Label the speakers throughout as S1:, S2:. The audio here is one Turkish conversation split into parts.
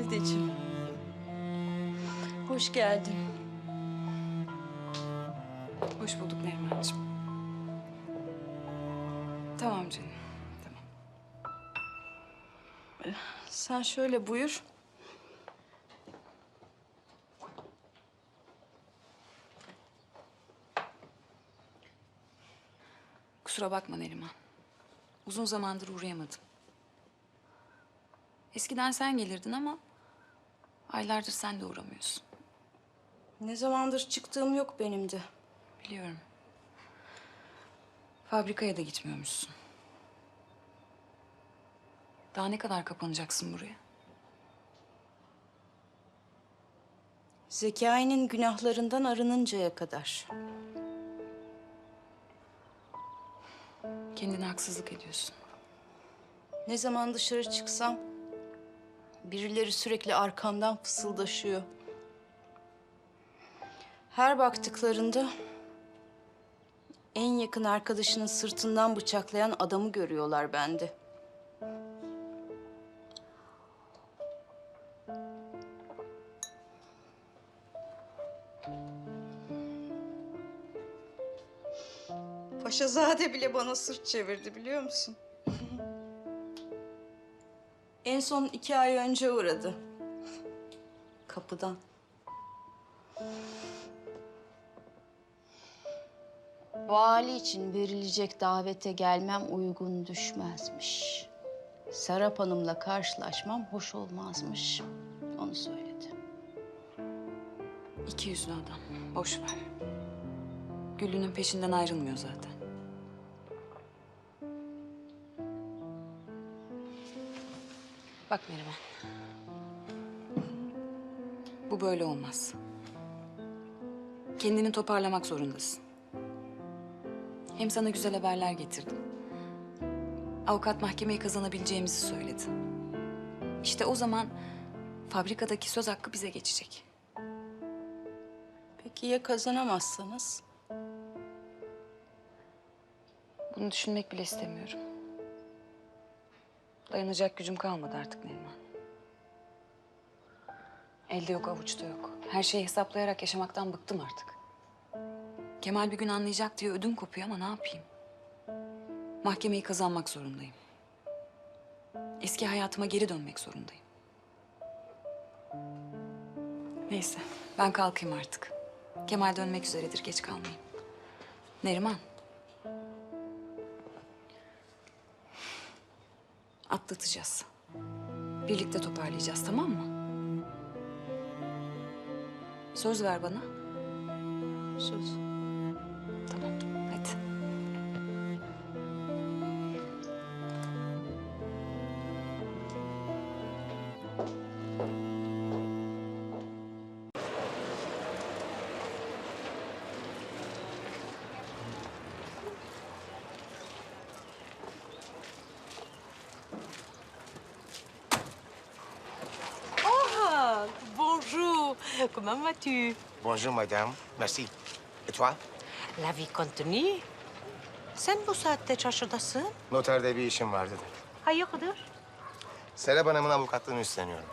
S1: valideciğim. Hoş geldin.
S2: Hoş bulduk Nerimancığım. Tamam canım. Tamam.
S1: Sen şöyle buyur.
S2: Kusura bakma Neriman. Uzun zamandır uğrayamadım. Eskiden sen gelirdin ama aylardır sen de uğramıyorsun.
S1: Ne zamandır çıktığım yok benim de.
S2: Biliyorum. Fabrikaya da gitmiyormuşsun. Daha ne kadar kapanacaksın buraya?
S1: Zekai'nin günahlarından arınıncaya kadar.
S2: Kendine haksızlık ediyorsun.
S1: Ne zaman dışarı çıksam birileri sürekli arkamdan fısıldaşıyor. Her baktıklarında en yakın arkadaşının sırtından bıçaklayan adamı görüyorlar bende. Paşazade bile bana sırt çevirdi biliyor musun? En son iki ay önce uğradı. Kapıdan. Vali için verilecek davete gelmem uygun düşmezmiş. Serap Hanım'la karşılaşmam hoş olmazmış. Onu söyledi.
S2: İki yüzlü adam. Boş ver. Güllü'nün peşinden ayrılmıyor zaten. Bak Neriman. Bu böyle olmaz. Kendini toparlamak zorundasın. Hem sana güzel haberler getirdim. Avukat mahkemeyi kazanabileceğimizi söyledi. İşte o zaman fabrikadaki söz hakkı bize geçecek.
S1: Peki ya kazanamazsanız?
S2: Bunu düşünmek bile istemiyorum. Dayanacak gücüm kalmadı artık Neriman. Elde yok, avuçta yok. Her şeyi hesaplayarak yaşamaktan bıktım artık. Kemal bir gün anlayacak diye ödüm kopuyor ama ne yapayım? Mahkemeyi kazanmak zorundayım. Eski hayatıma geri dönmek zorundayım. Neyse, ben kalkayım artık. Kemal dönmek üzeredir, geç kalmayayım. Neriman. Atlatacağız. Birlikte toparlayacağız tamam mı? Söz ver bana.
S1: Söz.
S3: Comment vas-tu
S4: Bonjour madame, merci. Et toi?
S3: La vie continue. Sen bu saatte çarşıdasın.
S4: Noterde bir işim var dedi.
S3: Hayırdır?
S4: Serap Hanım'ın avukatlığını üstleniyorum.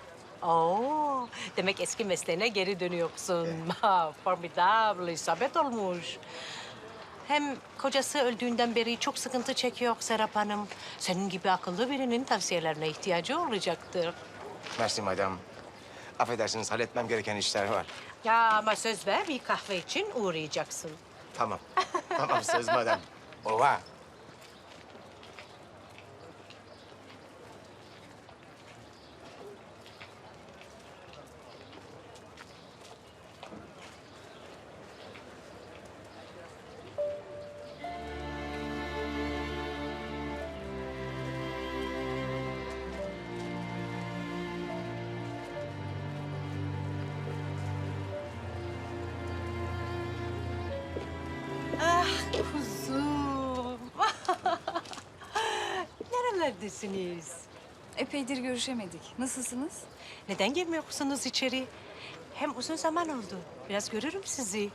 S3: Oo, demek eski mesleğine geri dönüyorsun. Ha, formidable, isabet olmuş. Hem kocası öldüğünden beri çok sıkıntı çekiyor Serap Hanım. Senin gibi akıllı birinin tavsiyelerine ihtiyacı olacaktır.
S4: Merci madame. Affedersiniz halletmem gereken işler var.
S3: Ya ama söz ver bir kahve için uğrayacaksın.
S4: Tamam. tamam söz madame. Au
S3: Nerelerdesiniz?
S2: Epeydir görüşemedik. Nasılsınız?
S3: Neden girmiyorsunuz içeri? Hem uzun zaman oldu. Biraz görürüm sizi.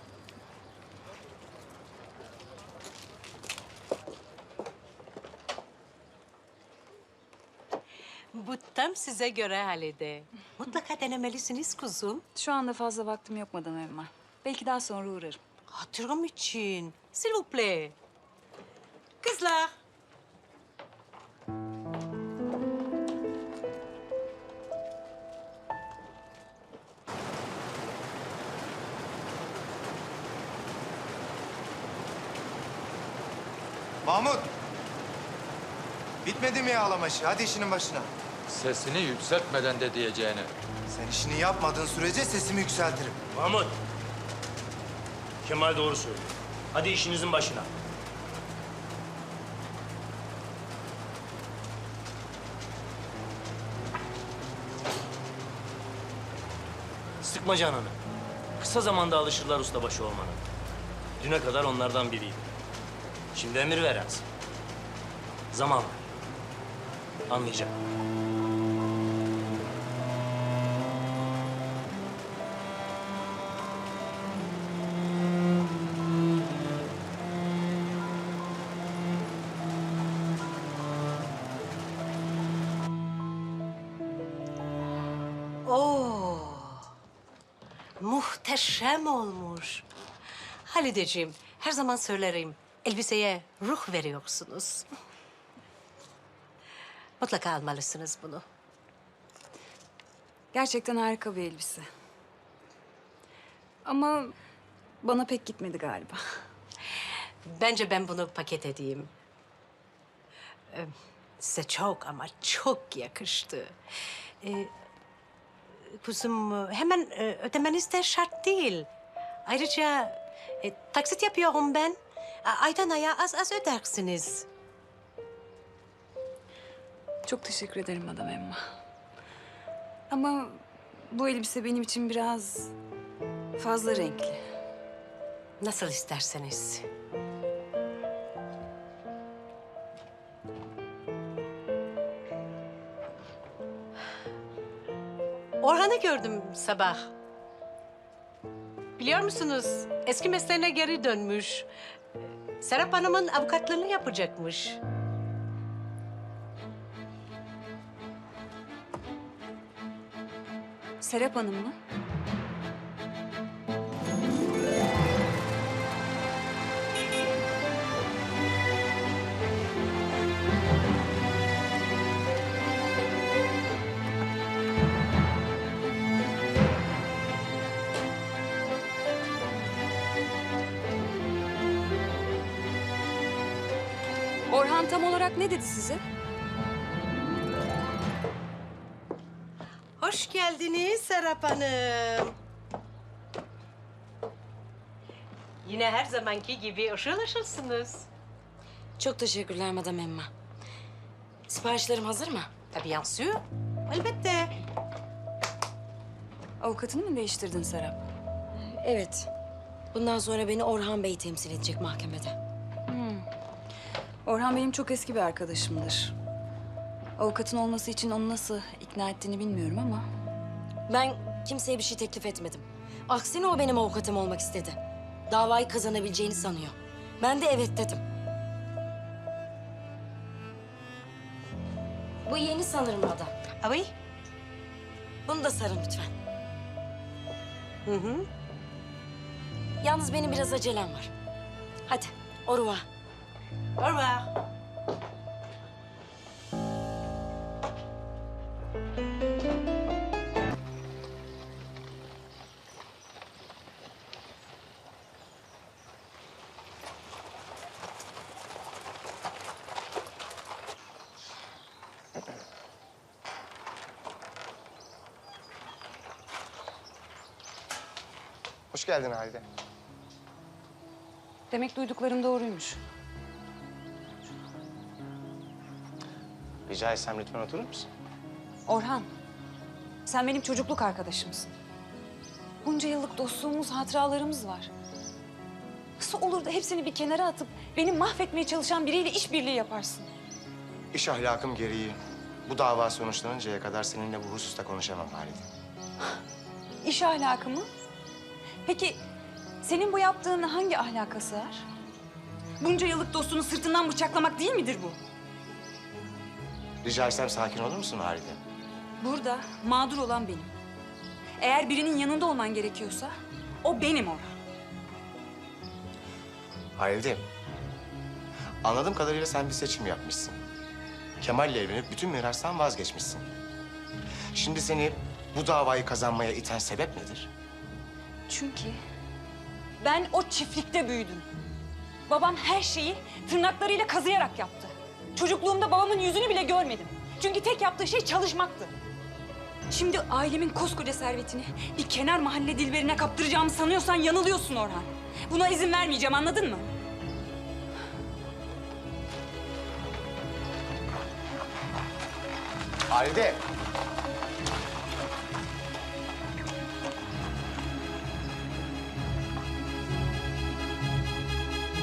S3: bu tam size göre Halide. Mutlaka denemelisiniz kuzum.
S2: Şu anda fazla vaktim yok Madam Emma. Belki daha sonra uğrarım.
S3: Hatırım için. S'il vous plaît. Kızlar.
S4: Mahmut! Bitmedi mi ya ağlamaşı? Hadi işinin başına.
S5: Sesini yükseltmeden de diyeceğini.
S4: Sen işini yapmadığın sürece sesimi yükseltirim.
S6: Mahmut. Kemal doğru söylüyor. Hadi işinizin başına. Sıkma canını. Kısa zamanda alışırlar ustabaşı olmana. Düne kadar onlardan biriydi. Şimdi emir verensin. Zaman ver. Anlayacak.
S3: Oo. Muhteşem olmuş. Halideciğim, her zaman söylerim. Elbiseye ruh veriyorsunuz. Mutlaka almalısınız bunu.
S2: Gerçekten harika bir elbise. Ama bana pek gitmedi galiba.
S3: Bence ben bunu paket edeyim. Ee, Size çok ama çok yakıştı. Ee, kuzum hemen e, ödemeniz de şart değil. Ayrıca e, taksit yapıyorum ben. A- Aydan aya az az ödersiniz.
S2: Çok teşekkür ederim Madam Emma. Ama bu elbise benim için biraz fazla renkli.
S3: Nasıl isterseniz. Orhan'ı gördüm sabah. Biliyor musunuz? Eski mesleğine geri dönmüş. Serap Hanım'ın avukatlığını yapacakmış.
S2: Serap Hanım mı? Orhan tam olarak ne dedi size?
S3: Hoş geldiniz Serap Hanım. Yine her zamanki gibi ışıl ışılsınız.
S7: Çok teşekkürler Madam Emma. Siparişlerim hazır mı?
S3: Tabii sûr. Elbette.
S2: Avukatını mı değiştirdin Serap?
S7: Evet. Bundan sonra beni Orhan Bey temsil edecek mahkemede.
S2: Orhan benim çok eski bir arkadaşımdır. Avukatın olması için onu nasıl ikna ettiğini bilmiyorum ama...
S7: Ben kimseye bir şey teklif etmedim. Aksine o benim avukatım olmak istedi. Davayı kazanabileceğini sanıyor. Ben de evet dedim. Bu yeni sanırım Ada.
S3: Oui?
S7: Bunu da sarın lütfen.
S3: Hı hı.
S7: Yalnız benim biraz acelem var. Hadi, au revoir.
S3: Au revoir.
S4: Hoş geldin Halide.
S2: Demek duyduklarım doğruymuş.
S4: Rica etsem lütfen oturur musun?
S2: Orhan, sen benim çocukluk arkadaşımsın. Bunca yıllık dostluğumuz, hatıralarımız var. Nasıl olur da hepsini bir kenara atıp beni mahvetmeye çalışan biriyle işbirliği yaparsın?
S4: İş ahlakım gereği bu dava sonuçlanıncaya kadar seninle bu hususta konuşamam Halide.
S2: İş ahlakı mı? Peki senin bu yaptığın hangi ahlaka sığar? Bunca yıllık dostunu sırtından bıçaklamak değil midir bu?
S4: Rica etsem sakin olur musun Halide?
S2: Burada mağdur olan benim. Eğer birinin yanında olman gerekiyorsa o benim Orhan.
S4: Halide, anladığım kadarıyla sen bir seçim yapmışsın. Kemal'le evlenip bütün mirastan vazgeçmişsin. Şimdi seni bu davayı kazanmaya iten sebep nedir?
S2: Çünkü ben o çiftlikte büyüdüm. Babam her şeyi tırnaklarıyla kazıyarak yaptı. Çocukluğumda babamın yüzünü bile görmedim. Çünkü tek yaptığı şey çalışmaktı. Şimdi ailemin koskoca servetini bir kenar mahalle dilberine kaptıracağımı sanıyorsan yanılıyorsun Orhan. Buna izin vermeyeceğim anladın mı?
S4: Halide!